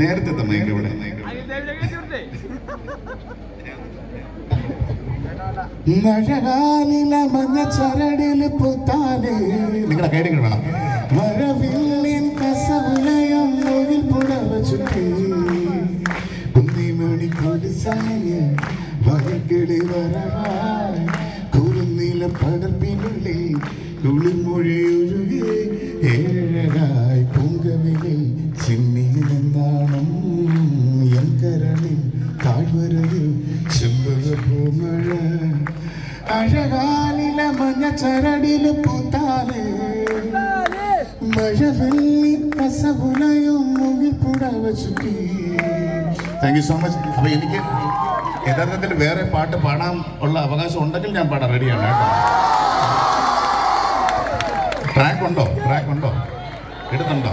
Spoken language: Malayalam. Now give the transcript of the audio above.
നേരത്തെ മൈക്ക് ഇവിടെ. മഴകാലില മഞ്ഞ ചരടിൽ പൂത്താലേ. നിങ്ങളെ കേട്ടിട്ട് വേണം മഴവില്ലിൻ കസവിലയം മുകിൽ പുടവ ചുറ്റി. കുന്നിമണി കൊടുസായ വരവായി കുറുന്നില പടർപ്പിനുള്ളിൽ കുളിമൊഴിയൊഴുകി ഏഴകായി പൊങ്കവിളിൽ ചിമ്മിനെന്നാണം എൻ കരളിൽ താഴ്വരയിൽ ചെമ്പക പൂമഴ അഴകാലില മഞ്ഞ ചരടിൽ പൂത്താലേ. മഴവെള്ളി കസകുലയും മുകിൽ പുടവ ചുറ്റി. താങ്ക് യു സോ മച്ച് അപ്പൊ എനിക്ക് യഥാർത്ഥത്തിൽ വേറെ പാട്ട് പാടാൻ ഉള്ള അവകാശം ഉണ്ടെങ്കിൽ ഞാൻ പാടാൻ റെഡിയാണ് കേട്ടോ. ട്രാക്ക് ഉണ്ടോ? ട്രാക്ക് ഉണ്ടോ? ഇടുന്നുണ്ടോ